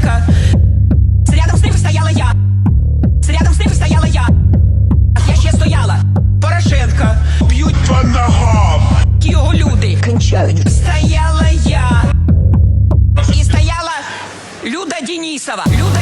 Порошенка. Рядом з ним стояла я. Рядом з ним стояла я. Я ще стояла. Порошенка. Б'ють по ногам. його люди. Кончають. Стояла я. І стояла Люда Денисова. Люда